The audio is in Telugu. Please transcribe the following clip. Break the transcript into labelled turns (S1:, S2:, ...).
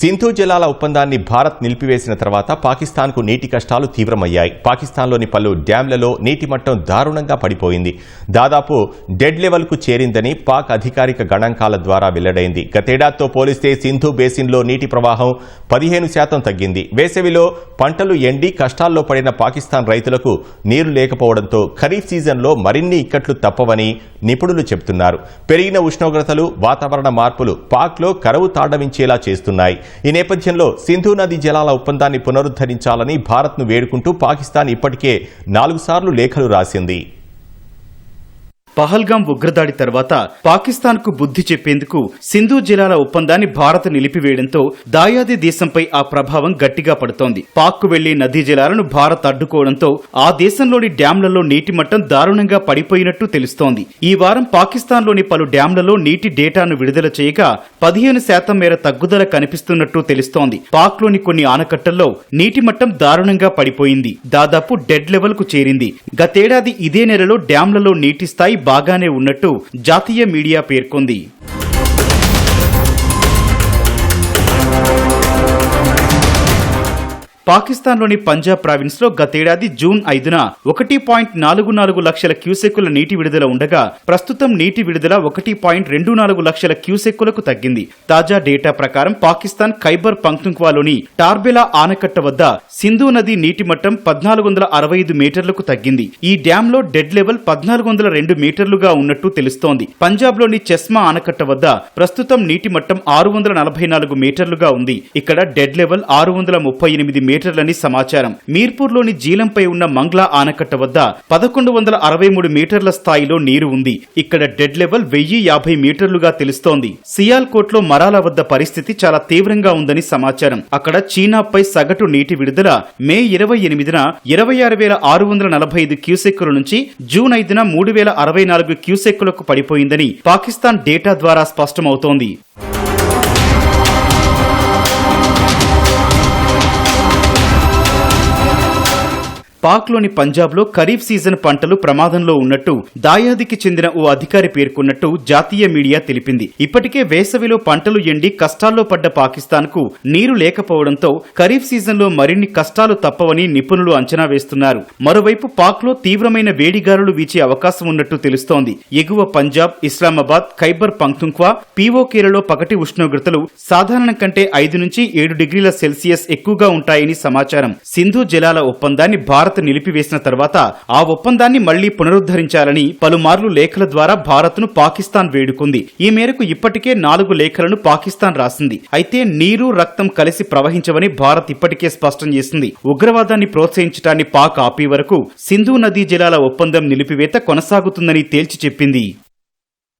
S1: సింధు జలాల ఒప్పందాన్ని భారత్ నిలిపివేసిన తర్వాత పాకిస్తాన్కు నీటి కష్టాలు తీవ్రమయ్యాయి. పాకిస్తాన్లోని పలు డ్యాంలలో నీటి మట్టం దారుణంగా పడిపోయింది. దాదాపు డెడ్ లెవెల్కు చేరిందని పాక్ అధికారిక గణాంకాల ద్వారా వెల్లడైంది. గతేడాదితో పోలిస్తే సింధు బేసిన్లో నీటి ప్రవాహం పదిహేను శాతం తగ్గింది. వేసవిలో పంటలు ఎండి కష్టాల్లో పడిన పాకిస్తాన్ రైతులకు నీరు లేకపోవడంతో ఖరీఫ్ సీజన్లో మరిన్ని ఇక్కట్లు తప్పవని నిపుణులు చెబుతున్నారు. పెరిగిన ఉష్ణోగ్రతలు వాతావరణ మార్పులు పాక్లో కరువు తాండవించేలా చేస్తున్నాయి. ఈ నేపథ్యంలో సింధు నది జలాల ఒప్పందాన్ని పునరుద్ధరించాలని భారత్ను వేడుకుంటూ పాకిస్తాన్ ఇప్పటికే నాలుగు సార్లు లేఖలు రాసింది.
S2: పహల్గాం ఉగ్రదాడి తర్వాత పాకిస్తాన్కు బుద్ధి చెప్పేందుకు సింధు జలాల ఒప్పందాన్ని భారత్ నిలిపివేయడంతో దాయాది దేశంపై ఆ ప్రభావం గట్టిగా పడుతోంది. పాక్కు వెళ్ళే నదీ జలాలను భారత్ అడ్డుకోవడంతో ఆ దేశంలోని డ్యాంలలో నీటి మట్టం దారుణంగా పడిపోయినట్టు తెలుస్తోంది. ఈ వారం పాకిస్తాన్లోని పలు డ్యాంలలో నీటి డేటాను విడుదల చేయగా పదిహేను శాతం మేర తగ్గుదల కనిపిస్తున్నట్టు తెలుస్తోంది. పాక్లోని కొన్ని ఆనకట్టల్లో నీటి మట్టం దారుణంగా పడిపోయింది. దాదాపు డెడ్ లెవెల్కు చేరింది. గతేడాది ఇదే నెలలో డ్యాంలలో నీటి స్థాయి బాగానే ఉన్నట్టు జాతీయ మీడియా పేర్కొంది. పాకిస్తాన్లోని పంజాబ్ ప్రావిన్స్లో గతేడాది జూన్ ఐదున ఒకటి పాయింట్ నాలుగు నాలుగు లక్షల క్యూసెక్కుల నీటి విడుదల ఉండగా ప్రస్తుతం నీటి విడుదల ఒకటి పాయింట్ రెండు నాలుగు లక్షల క్యూసెక్కులకు తగ్గింది. తాజా డేటా ప్రకారం పాకిస్తాన్ ఖైబర్ పంక్తుంక్వాలోని టార్బెలా ఆనకట్ట వద్ద సింధు నది నీటి మట్టం పద్నాలుగు వందల అరవై ఐదు మీటర్లకు తగ్గింది. ఈ డ్యామ్లో డెడ్ లెవెల్ పద్నాలుగు వందల రెండు మీటర్లుగా ఉన్నట్టు తెలుస్తోంది. పంజాబ్లోని చెస్మా ఆనకట్ట వద్ద ప్రస్తుతం నీటి మట్టం ఆరు వందల నలభై నాలుగు మీటర్లుగా ఉంది. ఇక్కడ డెడ్ లెవెల్ ఆరు వందల ముప్పై ఎనిమిది మీటర్లని సమాచారం. మీర్పూర్లోని జీలంపై ఉన్న మంగ్లా ఆనకట్ట వద్ద పదకొండు వందల అరవై మూడు మీటర్ల స్థాయిలో నీరు ఉంది. ఇక్కడ డెడ్ లెవెల్ వెయ్యి యాభై మీటర్లుగా తెలుస్తోంది. సియాల్కోట్లో మరాల వద్ద పరిస్థితి చాలా తీవ్రంగా ఉందని సమాచారం. అక్కడ చీనాపై సగటు నీటి విడుదల మే ఇరవై ఎనిమిదిన ఇరవై ఆరు వేల ఆరు వందల నలభై ఐదు క్యూసెక్కుల నుంచి జూన్ ఐదున మూడు వేల అరవై నాలుగు క్యూసెక్కులకు పడిపోయిందని పాకిస్తాన్ డేటా ద్వారా స్పష్టమవుతోంది. పాక్లోని పంజాబ్లో ఖరీఫ్ సీజన్ పంటలు ప్రమాదంలో ఉన్నట్టు దాయాదికి చెందిన ఓ అధికారి పేర్కొన్నట్టు జాతీయ మీడియా తెలిపింది. ఇప్పటికే వేసవిలో పంటలు ఎండి కష్టాల్లో పడ్డ పాకిస్తాన్కు నీరు లేకపోవడంతో ఖరీఫ్ సీజన్లో మరిన్ని కష్టాలు తప్పవని నిపుణులు అంచనా వేస్తున్నారు. మరోవైపు పాక్లో తీవ్రమైన వేడిగాలులు వీచే అవకాశం ఉన్నట్టు తెలుస్తోంది. ఎగువ పంజాబ్ ఇస్లామాబాద్ ఖైబర్ పంక్తుంక్వా పీఓకేలలో పగటి ఉష్ణోగ్రతలు సాధారణం కంటే ఐదు నుంచి ఏడు డిగ్రీల సెల్సియస్ ఎక్కువగా ఉంటాయని సమాచారం. సింధు జలాల ఒప్పందాన్ని భారత్ భారత్ నిలిపివేసిన తర్వాత ఆ ఒప్పందాన్ని మళ్ళీ పునరుద్ధరించాలని పలుమార్లు లేఖల ద్వారా భారత్ను పాకిస్తాన్ వేడుకుంది. ఈ మేరకు ఇప్పటికే నాలుగు లేఖలను పాకిస్తాన్ రాసింది. అయితే నీరు రక్తం కలిసి ప్రవహించవని భారత్ ఇప్పటికే స్పష్టం చేసింది. ఉగ్రవాదాన్ని ప్రోత్సహించడాన్ని పాక్ ఆపే వరకు సింధు నదీ జలాల ఒప్పందం నిలిపివేత కొనసాగుతుందని తేల్చి చెప్పింది.